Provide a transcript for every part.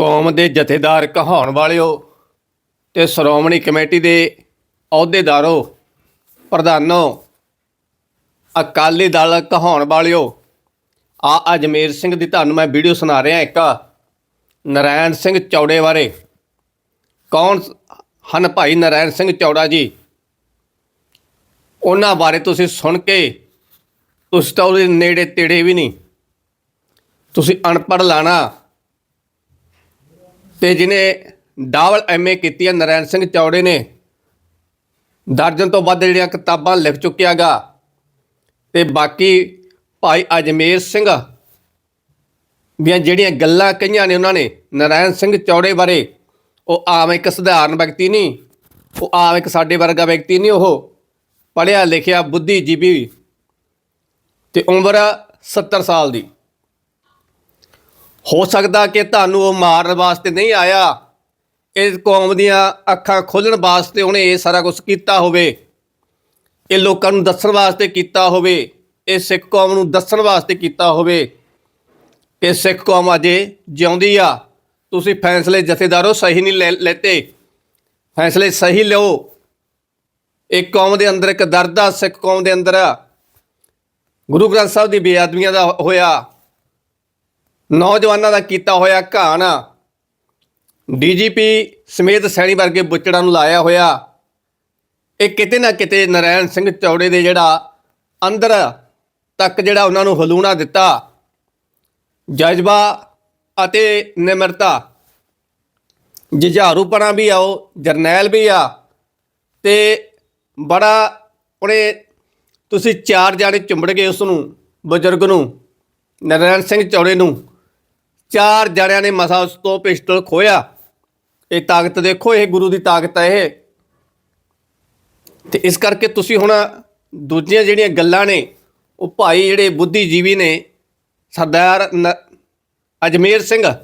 ਕੌਮ ਦੇ ਜਥੇਦਾਰ ਕਹਾਉਣ ਵਾਲਿਓ ਤੇ ਸ਼੍ਰੋਮਣੀ ਕਮੇਟੀ ਦੇ ਅਹੁਦੇਦਾਰੋ, ਪ੍ਰਧਾਨੋ, ਅਕਾਲੀ ਦਲ ਕਹਾਉਣ ਵਾਲਿਓ, ਆ ਅਜਮੇਰ ਸਿੰਘ ਦੀ ਤੁਹਾਨੂੰ ਮੈਂ ਵੀਡੀਓ ਸੁਣਾ ਰਿਹਾ ਇੱਕ ਨਰਾਇਣ ਸਿੰਘ ਚੌੜੇ ਬਾਰੇ। ਕੌਣ ਹਨ ਭਾਈ ਨਰਾਇਣ ਸਿੰਘ ਚੌੜਾ ਜੀ? ਉਹਨਾਂ ਬਾਰੇ ਤੁਸੀਂ ਸੁਣ ਕੇ ਤੁਸੀਂ ਤਾਂ ਉਹਦੇ ਨੇੜੇ ਤੇੜੇ ਵੀ ਨਹੀਂ। ਤੁਸੀਂ ਅਨਪੜ੍ਹ ਲਾਣਾ ਤੇ ਜਿਹਨੇ ਡਬਲ ਐਮਏ ਕੀਤੀ ਹੈ ਨਰਾਇਣ ਸਿੰਘ ਚੌੜੇ ਨੇ, ਦਰਜਨ ਤੋਂ ਵੱਧ ਜਿਹੜੀਆਂ ਕਿਤਾਬਾਂ ਲਿਖ ਚੁੱਕਿਆਗਾ ਤੇ ਬਾਕੀ ਭਾਈ ਅਜਮੇਰ ਸਿੰਘ ਦੀਆਂ ਜਿਹੜੀਆਂ ਗੱਲਾਂ ਕਹੀਆਂ ਨੇ ਉਹਨਾਂ ਨੇ ਨਰਾਇਣ ਸਿੰਘ ਚੌੜੇ ਬਾਰੇ, ਉਹ ਆਮ ਇੱਕ ਸਧਾਰਨ ਵਿਅਕਤੀ ਨਹੀਂ, ਉਹ ਆਮ ਇੱਕ ਸਾਡੇ ਵਰਗਾ ਵਿਅਕਤੀ ਨਹੀਂ ਉਹ। ਪੜ੍ਹਿਆ ਲਿਖਿਆ ਬੁੱਧੀਜੀਵੀ ਤੇ ਉਮਰ 70 ਸਾਲ ਦੀ। ਹੋ ਸਕਦਾ ਕਿ ਤੁਹਾਨੂੰ ਉਹ ਮਾਰਨ ਵਾਸਤੇ ਨਹੀਂ ਆਇਆ। ਇਸ ਕੌਮ ਦੀਆਂ ਅੱਖਾਂ ਖੋਲਣ ਵਾਸਤੇ ਉਹਨੇ ਇਹ ਸਾਰਾ ਕੁਝ ਕੀਤਾ ਹੋਵੇ। ਇਹ ਲੋਕਾਂ ਨੂੰ ਦੱਸਣ ਵਾਸਤੇ ਕੀਤਾ ਹੋਵੇ। ਇਹ ਸਿੱਖ ਕੌਮ ਨੂੰ ਦੱਸਣ ਵਾਸਤੇ ਕੀਤਾ ਹੋਵੇ। ਕਿ ਸਿੱਖ ਕੌਮ ਅਜੇ ਜਿਉਂਦੀ ਆ। ਤੁਸੀਂ ਫੈਸਲੇ ਜਥੇਦਾਰੋ ਸਹੀ ਨਹੀਂ ਲੈ- ਲੈਤੇ। ਫੈਸਲੇ ਸਹੀ ਲਿਓ। ਇੱਕ ਕੌਮ ਦੇ ਅੰਦਰ ਇੱਕ ਦਰਦ ਆ, ਸਿੱਖ ਕੌਮ ਦੇ ਅੰਦਰ। ਗੁਰੂ ਗ੍ਰੰਥ ਸਾਹਿਬ ਦੀ ਬੇਅਦਬੀਆਂ ਦਾ ਹੋਇਆ। ਨੌਜਵਾਨਾਂ ਦਾ ਕੀਤਾ ਹੋਇਆ ਘਾਣ। ਡੀਜੀਪੀ ਸਮੇਤ ਸੈਣੀ ਵਰਗੇ ਬੁੱਚੜਾਂ ਨੂੰ ਲਾਇਆ ਹੋਇਆ। ਇਹ ਕਿਤੇ ਨਾ ਕਿਤੇ ਨਰਾਇਣ ਸਿੰਘ ਚੌੜੇ ਦੇ ਜਿਹੜਾ ਅੰਦਰ ਤੱਕ ਜਿਹੜਾ ਉਹਨਾਂ ਨੂੰ ਹਲੂਣਾ ਦਿੱਤਾ। ਜਜ਼ਬਾ ਅਤੇ ਨਿਮਰਤਾ। ਜੁਝਾਰੂਪਣਾ ਵੀ ਆਓ ਜਰਨੈਲ ਵੀ ਆ। ਤੇ ਬੜਾ ਉਹਨੇ ਤੁਸੀਂ ਚਾਰ ਜਾਣੇ ਚੁੰਬੜ ਗਏ ਉਸ ਨੂੰ ਬਜ਼ੁਰਗ ਨੂੰ ਨਰਾਇਣ ਸਿੰਘ ਚੌੜੇ ਨੂੰ। ਚਾਰ ਜਣਿਆਂ ਨੇ ਮਸਾ ਉਸ ਤੋਂ ਪਿਸਟਲ ਖੋਇਆ ਇਹ ਤਾਕਤ ਦੇਖੋ, ਇਹ ਗੁਰੂ ਦੀ ਤਾਕਤ ਹੈ ਇਹ। ਤੇ ਇਸ ਕਰਕੇ ਤੁਸੀਂ ਹੁਣ ਦੂਜੀਆਂ ਜਿਹੜੀਆਂ ਗੱਲਾਂ ਨੇ, ਉਹ ਭਾਈ ਜਿਹੜੇ ਬੁੱਧੀਜੀਵੀ ਨੇ, ਸਰਦਾਰ ਨ- ਅਜਮੇਰ ਸਿੰਘ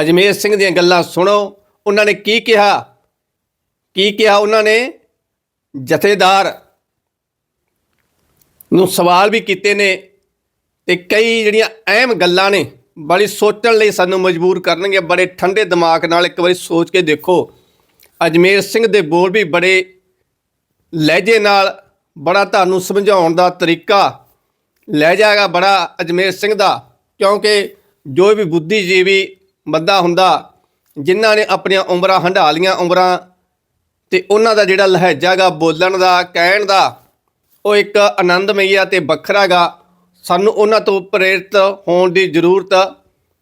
ਅਜਮੇਰ ਸਿੰਘ ਦੀਆਂ ਗੱਲਾਂ ਸੁਣੋ। ਉਹਨਾਂ ਨੇ ਕੀ ਕਿਹਾ? ਕੀ ਕਿਹਾ ਉਹਨਾਂ ਨੇ? ਜਥੇਦਾਰ ਨੂੰ ਸਵਾਲ ਵੀ ਕੀਤੇ ਨੇ ਤੇ ਕਈ ਜਿਹੜੀਆਂ ਅਹਿਮ ਗੱਲਾਂ ਨੇ ਬੜੀ ਸੋਚਣ ਲਈ ਸਾਨੂੰ ਮਜਬੂਰ ਕਰਨਗੇ, ਬੜੇ ਠੰਡੇ ਦਿਮਾਗ ਨਾਲ ਇੱਕ ਵਾਰੀ ਸੋਚ ਕੇ ਦੇਖੋ। ਅਜਮੇਰ ਸਿੰਘ ਦੇ ਬੋਲ ਵੀ ਬੜੇ ਲਹਿਜੇ ਨਾਲ, ਬੜਾ ਤੁਹਾਨੂੰ ਸਮਝਾਉਣ ਦਾ ਤਰੀਕਾ। ਲੈ ਜਾਏਗਾ ਬੜਾ ਅਜਮੇਰ ਸਿੰਘ ਦਾ, ਕਿਉਂਕਿ ਜੋ ਵੀ ਬੁੱਧੀਜੀਵੀ ਬੰਦਾ ਹੁੰਦਾ, ਜਿਨ੍ਹਾਂ ਨੇ ਆਪਣੀਆਂ ਉਮਰਾਂ ਹੰਢਾ ਲੀਆਂ ਉਮਰਾਂ, ਤੇ ਉਹਨਾਂ ਦਾ ਜਿਹੜਾ ਲਹਿਜਾ ਗਾ ਬੋਲਣ ਦਾ, ਕਹਿਣ ਦਾ, ਉਹ ਇੱਕ ਆਨੰਦਮਈ ਆ ਤੇ ਵੱਖਰਾ ਗਾ ਸਾਨੂੰ ਉਹਨਾਂ ਤੋਂ ਪ੍ਰੇਰਿਤ ਹੋਣ ਦੀ ਜ਼ਰੂਰਤ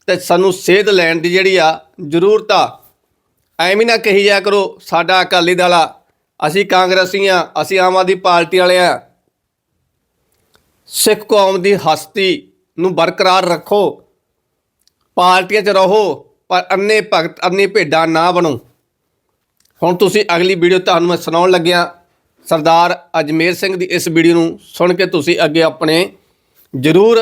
ਤੇ ਸਾਨੂੰ ਸੇਧ ਲੈਣ ਦੀ ਜਿਹੜੀ ਆ ਜ਼ਰੂਰਤ ਆ। ਐਵੇਂ ਨਾ ਕਹੀ ਜਾ ਕਰੋ, ਸਾਡਾ ਅਕਾਲੀ ਦਲ ਆ। ਅਸੀਂ ਕਾਂਗਰਸੀ ਆ, ਅਸੀਂ ਆਮ ਆਦਮੀ ਪਾਰਟੀ ਵਾਲੇ ਆ। ਸਿੱਖ ਕੌਮ ਦੀ ਹਸਤੀ ਨੂੰ ਬਰਕਰਾਰ ਰੱਖੋ। ਪਾਰਟੀਆਂ 'ਚ ਰਹੋ, ਪਰ ਅੰਨੇ ਭਗਤ, ਅੰਨੇ ਭੇਡਾਂ ਨਾ ਬਣੋ। ਹੁਣ ਤੁਸੀਂ ਅਗਲੀ ਵੀਡੀਓ ਤੁਹਾਨੂੰ ਮੈਂ ਸੁਣਾਉਣ ਲੱਗਿਆ, ਸਰਦਾਰ ਅਜਮੇਰ ਸਿੰਘ ਦੀ ਇਸ ਵੀਡੀਓ ਨੂੰ ਸੁਣ ਕੇ ਤੁਸੀਂ ਅੱਗੇ ਆਪਣੇ ਜ਼ਰੂਰ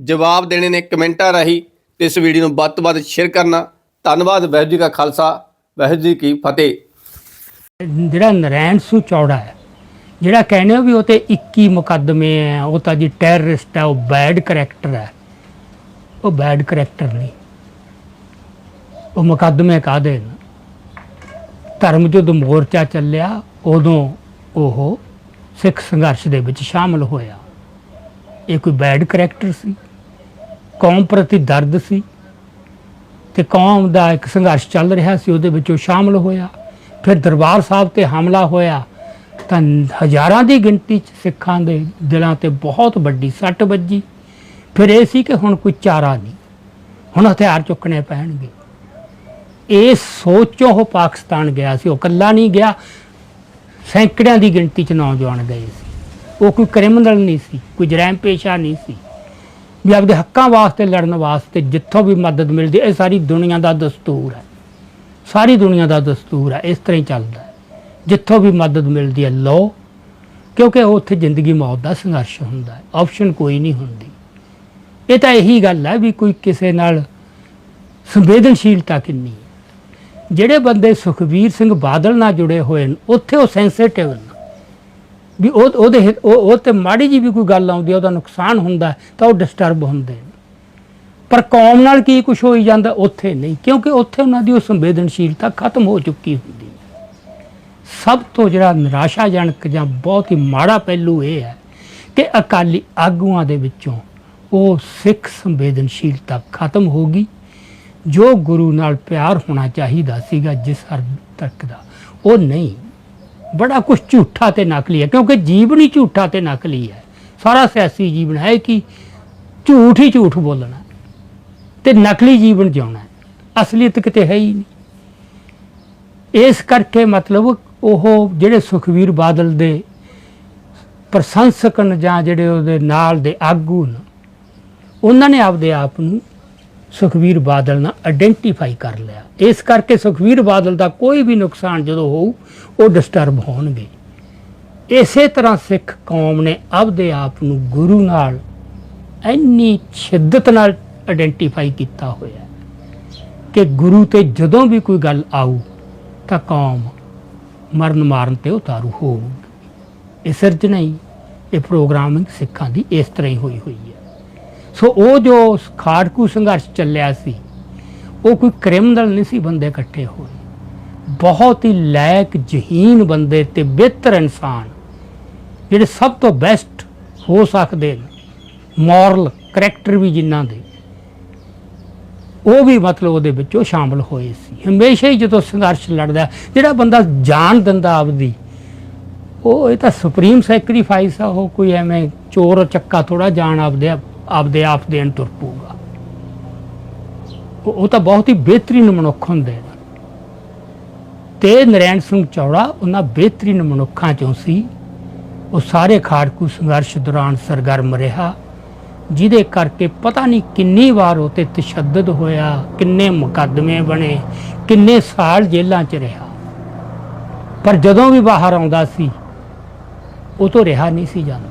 ਜਵਾਬ ਦੇਣੇ ਨੇ ਕਮੈਂਟਾਂ ਰਾਹੀਂ ਤੇ ਇਸ ਵੀਡੀਓ ਨੂੰ ਵੱਧ ਤੋਂ ਵੱਧ ਸ਼ੇਅਰ ਕਰਨਾ। ਧੰਨਵਾਦ, ਵਾਹਿਗੁਰੂ ਜੀ ਕਾ ਖਾਲਸਾ, ਵਾਹਿਗੁਰੂ ਜੀ ਕੀ ਫਤਿਹ। ਜਿਹੜਾ ਨਰੈਣ ਸੂ ਚੌੜਾ ਹੈ, ਜਿਹੜਾ ਕਹਿੰਦੇ ਹੋ ਵੀ ਉਹ ਤੇ 21 ਮੁਕੱਦਮੇ ਹੈ, ਉਹ ਤਾਂ ਜੀ ਟੈਰਰਿਸਟ ਹੈ, ਉਹ ਬੈਡ ਕਰੈਕਟਰ ਹੈ। ਉਹ ਬੈਡ ਕਰੈਕਟਰ ਨਹੀਂ। ਉਹ ਮੁਕੱਦਮੇ ਕਾਦੇ ਨੇ? ਧਰਮ ਜਦੋਂ ਮੋਰਚਾ ਚੱਲਿਆ, ਉਦੋਂ ਉਹ ਸਿੱਖ ਸੰਘਰਸ਼ ਦੇ ਵਿੱਚ ਸ਼ਾਮਲ ਹੋਇਆ। ਇਹ ਕੋਈ ਬੈਡ ਕਰੈਕਟਰ ਸੀ? ਕੌਮ ਪ੍ਰਤੀ ਦਰਦ ਸੀ? ਤੇ ਕੌਮ ਦਾ ਇੱਕ ਸੰਘਰਸ਼ ਚੱਲ ਰਿਹਾ ਸੀ, ਉਹਦੇ ਵਿੱਚ ਉਹ ਸ਼ਾਮਲ ਹੋਇਆ। ਫਿਰ ਦਰਬਾਰ ਸਾਹਿਬ ਤੇ ਹਮਲਾ ਹੋਇਆ। ਤਾਂ ਹਜ਼ਾਰਾਂ ਦੀ ਗਿਣਤੀ ਚ ਸਿੱਖਾਂ ਦੇ ਦਿਲਾਂ ਤੇ ਬਹੁਤ ਵੱਡੀ ਸੱਟ ਵੱਜੀ। ਫਿਰ ਇਹ ਸੀ ਕਿ ਹੁਣ ਕੋਈ ਚਾਰਾ ਨਹੀਂ। ਹੁਣ ਹਥਿਆਰ ਚੁੱਕਣੇ ਪੈਣਗੇ। ਇਹ ਸੋਚੋਂ ਉਹ ਪਾਕਿਸਤਾਨ ਗਿਆ ਸੀ। ਉਹ ਇਕੱਲਾ ਨਹੀਂ ਗਿਆ। ਸੈਂਕੜਿਆਂ ਦੀ ਗਿਣਤੀ ਚ ਨੌਜਵਾਨ ਗਏ ਸੀ। ਉਹ ਕੋਈ ਕ੍ਰਿਮੀਨਲ ਨਹੀਂ ਸੀ, ਕੋਈ ਜਰੈਮ ਪੇਸ਼ਾ ਨਹੀਂ ਸੀ। ਵੀ ਆਪਦੇ ਹੱਕਾਂ ਵਾਸਤੇ ਲੜਨ ਵਾਸਤੇ ਜਿੱਥੋਂ ਵੀ ਮਦਦ ਮਿਲਦੀ ਇਹ ਸਾਰੀ ਦੁਨੀਆ ਦਾ ਦਸਤੂਰ ਹੈ। ਸਾਰੀ ਦੁਨੀਆ ਦਾ ਦਸਤੂਰ ਹੈ, ਇਸ ਤਰ੍ਹਾਂ ਹੀ ਚੱਲਦਾ ਹੈ। ਜਿੱਥੋਂ ਵੀ ਮਦਦ ਮਿਲਦੀ ਹੈ, ਲਓ। ਕਿਉਂਕਿ ਉੱਥੇ ਜ਼ਿੰਦਗੀ ਮੌਤ ਦਾ ਸੰਘਰਸ਼ ਹੁੰਦਾ ਹੈ ਆਪਸ਼ਨ ਕੋਈ ਨਹੀਂ ਹੁੰਦੀ। ਇਹ ਤਾਂ ਇਹੀ ਗੱਲ ਹੈ ਵੀ ਕੋਈ ਕਿਸੇ ਨਾਲ ਸੰਵੇਦਨਸ਼ੀਲਤਾ ਕਿੰਨੀ ਹੈ। ਜਿਹੜੇ ਬੰਦੇ ਸੁਖਬੀਰ ਸਿੰਘ ਬਾਦਲ ਨਾਲ ਜੁੜੇ ਹੋਏ ਨੇ ਉੱਥੇ ਉਹ ਸੈਂਸਿਟਿਵ ਨੇ। ਵੀ ਉਹ ਉਹਦੇ ਹਿ- ਉਹ ਉਹ ਤੇ ਮਾੜੀ ਜੀ ਵੀ ਕੋਈ ਗੱਲ ਆਉਂਦੀ ਹੈ ਉਹਦਾ ਨੁਕਸਾਨ ਹੁੰਦਾ ਹੈ, ਤਾਂ ਉਹ ਡਿਸਟਰਬ ਹੁੰਦੇ ਨੇ। ਪਰ ਕੌਮ ਨਾਲ ਕੀ ਕੁਝ ਹੋਈ ਜਾਂਦਾ ਉੱਥੇ ਨਹੀਂ ਕਿਉਂਕਿ ਉੱਥੇ ਉਹਨਾਂ ਦੀ ਉਹ ਸੰਵੇਦਨਸ਼ੀਲਤਾ ਖਤਮ ਹੋ ਚੁੱਕੀ ਹੁੰਦੀ ਹੈ। ਸਭ ਤੋਂ ਜਿਹੜਾ ਨਿਰਾਸ਼ਾਜਨਕ ਜਾਂ ਬਹੁਤ ਹੀ ਮਾੜਾ ਪਹਿਲੂ ਇਹ ਹੈ ਕਿ ਅਕਾਲੀ ਆਗੂਆਂ ਦੇ ਵਿੱਚੋਂ ਉਹ ਸਿੱਖ ਸੰਵੇਦਨਸ਼ੀਲਤਾ ਖਤਮ ਹੋ ਗਈ ਜੋ ਗੁਰੂ ਨਾਲ ਪਿਆਰ ਹੋਣਾ ਚਾਹੀਦਾ ਸੀਗਾ ਜਿਸ ਹਰ ਤੱਕ ਦਾ। ਉਹ ਨਹੀਂ ਬੜਾ ਕੁਝ ਝੂਠਾ ਤੇ ਨਕਲੀ ਹੈ, ਕਿਉਂਕਿ ਜੀਵਨ ਹੀ ਝੂਠਾ ਤੇ ਨਕਲੀ ਹੈ। ਸਾਰਾ ਸਿਆਸੀ ਜੀਵਨ ਹੈ ਕਿ ਝੂਠ ਹੀ ਝੂਠ ਬੋਲਣਾ ਤੇ ਨਕਲੀ ਜੀਵਨ ਜਿਉਣਾ ਅਸਲੀਅਤ ਕਿਤੇ ਹੈ ਹੀ ਨਹੀਂ। ਇਸ ਕਰਕੇ ਮਤਲਬ ਉਹ ਜਿਹੜੇ ਸੁਖਵੀਰ ਬਾਦਲ ਦੇ ਪ੍ਰਸ਼ੰਸਕ ਜਾਂ ਜਿਹੜੇ ਉਹਦੇ ਨਾਲ ਦੇ ਆਗੂ ਨੇ ਉਹਨਾਂ ਨੇ ਆਪਦੇ ਆਪ ਨੂੰ ਸੁਖਵੀਰ ਬਾਦਲ ਨਾਲ ਆਇਡੈਂਟੀਫਾਈ ਕਰ ਲਿਆ। ਇਸ ਕਰਕੇ ਸੁਖਵੀਰ ਬਾਦਲ ਦਾ ਕੋਈ ਵੀ ਨੁਕਸਾਨ ਜਦੋਂ ਹੋਊ, ਉਹ ਡਿਸਟਰਬ ਹੋਣਗੇ। ਇਸੇ ਤਰ੍ਹਾਂ ਸਿੱਖ ਕੌਮ ਨੇ ਆਪਦੇ ਆਪ ਨੂੰ ਗੁਰੂ ਨਾਲ ਇੰਨੀ ਸ਼ਿੱਦਤ ਨਾਲ ਆਇਡੈਂਟੀਫਾਈ ਕੀਤਾ ਹੋਇਆ ਕਿ ਗੁਰੂ ਤੇ ਜਦੋਂ ਵੀ ਕੋਈ ਗੱਲ ਆਊ, ਤਾਂ ਕੌਮ ਮਰਨ ਮਾਰਨ ਤੇ ਉਤਾਰੂ ਹੋਊਗੀ। ਇਹ ਸਿਰਜਣਾ ਹੀ, ਇਹ ਪ੍ਰੋਗਰਾਮਿੰਗ ਸਿੱਖਾਂ ਦੀ ਇਸ ਤਰ੍ਹਾਂ ਹੀ ਹੋਈ ਹੋਈ ਹੈ। ਸੋ ਉਹ ਜੋ ਖਾੜਕੂ ਸੰਘਰਸ਼ ਚੱਲਿਆ ਸੀ, ਉਹ ਕੋਈ ਕ੍ਰਿਮੀਨਲ ਨਹੀਂ ਸੀ, ਬੰਦੇ ਇਕੱਠੇ ਹੋਏ। ਬਹੁਤ ਹੀ ਲਾਇਕ, ਜਹੀਨ ਬੰਦੇ ਤੇ ਬਿਹਤਰ ਇਨਸਾਨ, ਜਿਹੜੇ ਸਭ ਤੋਂ ਬੈਸਟ ਹੋ ਸਕਦੇ ਨੇ। ਮੋਰਲ ਕਰੈਕਟਰ ਵੀ ਜਿਨ੍ਹਾਂ ਦੇ। ਉਹ ਵੀ ਮਤਲਬ ਉਹਦੇ ਵਿੱਚੋਂ ਉਹ ਸ਼ਾਮਲ ਹੋਏ ਸੀ। ਹਮੇਸ਼ਾ ਹੀ ਜਦੋਂ ਸੰਘਰਸ਼ ਲੜਦਾ, ਜਿਹੜਾ ਬੰਦਾ ਜਾਨ ਦਿੰਦਾ ਆਪਦੀ, ਉਹ ਇਹ ਤਾਂ ਸੁਪਰੀਮ ਸੈਕਰੀਫਾਈਸ ਆ, ਉਹ ਕੋਈ ਐਵੇਂ ਚੋਰ ਚੱਕਾ ਥੋੜਾ ਜਾਨ ਆਪਦੇ ਆਪ- ਆਪਦੇ ਆਪ ਦੇਣ ਤੁਰ ਪਊਗਾ। ਉਹ ਉਹ ਤਾਂ ਬਹੁਤ ਹੀ ਬਿਹਤਰੀਨ ਮਨੁੱਖ ਹੁੰਦੇ ਨੇ। ਤੇ ਨਰੈਣ ਸਿੰਘ ਚੌੜਾ ਉਹਨਾਂ ਬਿਹਤਰੀਨ ਮਨੁੱਖਾਂ ਚੋਂ ਸੀ। ਉਹ ਸਾਰੇ ਖਾੜਕੂ ਸੰਘਰਸ਼ ਦੌਰਾਨ ਸਰਗਰਮ ਰਿਹਾ। ਜਿਹਦੇ ਕਰਕੇ ਪਤਾ ਨਹੀਂ ਕਿੰਨੀ ਵਾਰ ਉਹ ਤੇ ਤਸ਼ੱਦਦ ਹੋਇਆ, ਕਿੰਨੇ ਮੁਕੱਦਮੇ ਬਣੇ, ਕਿੰਨੇ ਸਾਲ ਜੇਲ੍ਹਾਂ 'ਚ ਰਿਹਾ। ਪਰ ਜਦੋਂ ਵੀ ਬਾਹਰ ਆਉਂਦਾ ਸੀ, ਉਹ ਤੋਂ ਰਿਹਾ ਨਹੀਂ ਸੀ ਜਾਂਦਾ।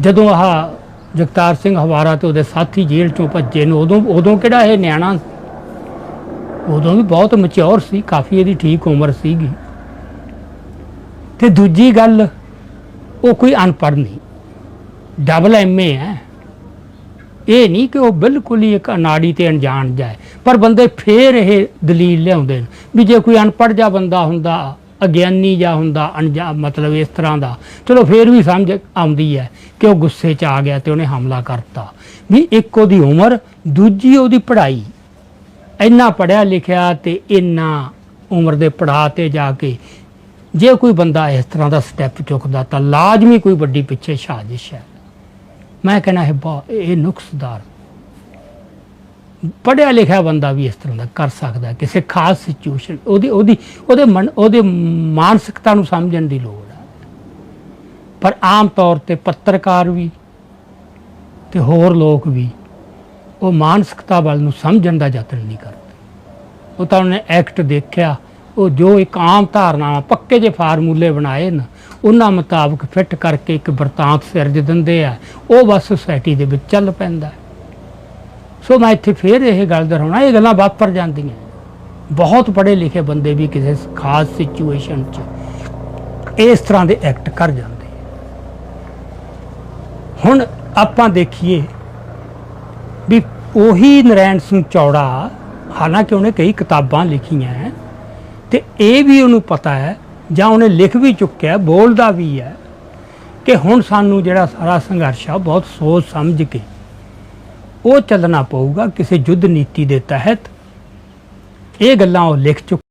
ਜਦੋਂ ਆਹ ਜਗਤਾਰ ਸਿੰਘ ਹਵਾਰਾ ਤੇ ਉਹਦੇ ਸਾਥੀ ਜੇਲ੍ਹ ਚੋਂ ਭੱਜੇ ਨੇ। ਉਦੋਂ ਉਦੋਂ ਕਿਹੜਾ ਇਹ ਨਿਆਣਾ ਉਦੋਂ ਵੀ ਬਹੁਤ ਮੈਚੁਰ ਸੀ, ਕਾਫੀ ਇਹਦੀ ਠੀਕ ਉਮਰ ਸੀਗੀ। ਤੇ ਦੂਜੀ ਗੱਲ, ਉਹ ਕੋਈ ਅਨਪੜ੍ਹ ਨਹੀਂ। ਡਬਲ ਐਮਏ ਹੈ। ਇਹ ਨਹੀਂ ਕਿ ਉਹ ਬਿਲਕੁਲ ਹੀ ਇੱਕ ਅਨਾੜੀ ਤੇ ਅਣਜਾਣ ਜਾਏ ਪਰ ਬੰਦੇ ਫੇਰ ਇਹ ਦਲੀਲ ਲਿਆਉਂਦੇ ਨੇ ਵੀ ਜੇ ਕੋਈ ਅਨਪੜ੍ਹ ਜਾ ਬੰਦਾ ਹੁੰਦਾ ਅਗਿਆਨੀ ਜਾਂ ਹੁੰਦਾ, ਅਣਜਾ ਮਤਲਬ ਇਸ ਤਰ੍ਹਾਂ ਦਾ। ਚਲੋ ਫੇਰ ਵੀ ਸਮਝ ਆਉਂਦੀ ਹੈ ਕਿ ਉਹ ਗੁੱਸੇ 'ਚ ਆ ਗਿਆ ਤੇ ਉਹਨੇ ਹਮਲਾ ਕਰਤਾ। ਵੀ ਇੱਕ ਉਹਦੀ ਉਮਰ, ਦੂਜੀ ਉਹਦੀ ਪੜ੍ਹਾਈ। ਇੰਨਾ ਪੜਿਆ ਲਿਖਿਆ ਤੇ ਇੰਨਾ ਉਮਰ ਦੇ ਪੜਾਅ ਤੇ ਜਾ ਕੇ ਜੇ ਕੋਈ ਬੰਦਾ ਇਸ ਤਰ੍ਹਾਂ ਦਾ ਸਟੈਪ ਚੁੱਕਦਾ ਤਾਂ ਲਾਜ਼ਮੀ ਕੋਈ ਵੱਡੀ ਪਿੱਛੇ ਸਾਜ਼ਿਸ਼ ਹੈ। ਮੈਂ ਕਹਿੰਦਾ ਇਹ ਇਹ ਨੁਕਸਦਾਰ ਪੜਿਆ ਲਿਖਿਆ ਬੰਦਾ ਵੀ ਇਸ ਤਰ੍ਹਾਂ ਦਾ ਕਰ ਸਕਦਾ ਕਿਸੇ ਖਾਸ ਸਿਚੁਏਸ਼ਨ ਉਹਦੀ ਉਹਦੀ, ਉਹਦੇ ਮਨ, ਉਹਦੇ ਮਾਨਸਿਕਤਾ ਨੂੰ ਸਮਝਣ ਦੀ ਲੋੜ ਹੈ। ਪਰ ਆਮ ਤੌਰ ਤੇ ਪੱਤਰਕਾਰ ਵੀ ਤੇ ਹੋਰ ਲੋਕ ਵੀ ਉਹ ਮਾਨਸਿਕਤਾ ਵੱਲ ਨੂੰ ਸਮਝਣ ਦਾ ਯਤਨ ਨਹੀਂ ਕਰਦੇ। ਉਹ ਤਾਂ ਉਹਨੇ ਐਕਟ ਦੇਖਿਆ, ਉਹ ਜੋ ਇੱਕ ਆਮ ਧਾਰਨਾਵਾਂ ਪੱਕੇ ਜੇ ਫਾਰਮੂਲੇ ਬਣਾਏ ਨਾ, ਉਹਨਾਂ ਮੁਤਾਬਕ ਫਿੱਟ ਕਰਕੇ ਇੱਕ ਵਰਤਾਂਤ ਸਿਰਜ ਦਿੰਦੇ ਆ। ਉਹ ਬਸ ਸੁਸਾਇਟੀ ਦੇ ਵਿੱਚ ਚੱਲ ਪੈਂਦਾ ਹੈ। ਸੋ ਮੈਂ ਇੱਥੇ ਫੇਰ ਇਹ ਗੱਲ ਦੁਹਰਾਉਣਾ, ਇਹ ਗੱਲਾਂ ਵਾਪਰ ਜਾਂਦੀਆਂ। ਬਹੁਤ ਪੜ੍ਹੇ ਲਿਖੇ ਬੰਦੇ ਵੀ ਕਿਸੇ ਖਾਸ ਸਿਚੁਏਸ਼ਨ 'ਚ ਇਸ ਤਰ੍ਹਾਂ ਦੇ ਐਕਟ ਕਰ ਜਾਂਦੇ। ਹੁਣ ਆਪਾਂ ਦੇਖੀਏ ਵੀ ਉਹੀ ਨਰੈਣ ਸਿੰਘ ਚੌੜਾ, ਹਾਲਾਂਕਿ ਉਹਨੇ ਕਈ ਕਿਤਾਬਾਂ ਲਿਖੀਆਂ ਹੈ, ਤੇ ਇਹ ਵੀ ਉਹਨੂੰ ਪਤਾ ਹੈ, ਜਾਂ ਉਹਨੇ ਲਿਖ ਵੀ ਚੁੱਕਿਆ ਬੋਲਦਾ ਵੀ ਹੈ, ਕਿ ਹੁਣ ਸਾਨੂੰ ਜਿਹੜਾ ਸਾਰਾ ਸੰਘਰਸ਼ ਆ ਬਹੁਤ ਸੋਚ ਸਮਝ ਕੇ ਉਹ ਚੱਲਣਾ ਪਊਗਾ ਕਿਸੇ ਯੁੱਧ ਨੀਤੀ ਦੇ ਤਹਿਤ। ਇਹ ਗੱਲਾਂ ਉਹ ਲਿਖ ਚੁੱਕ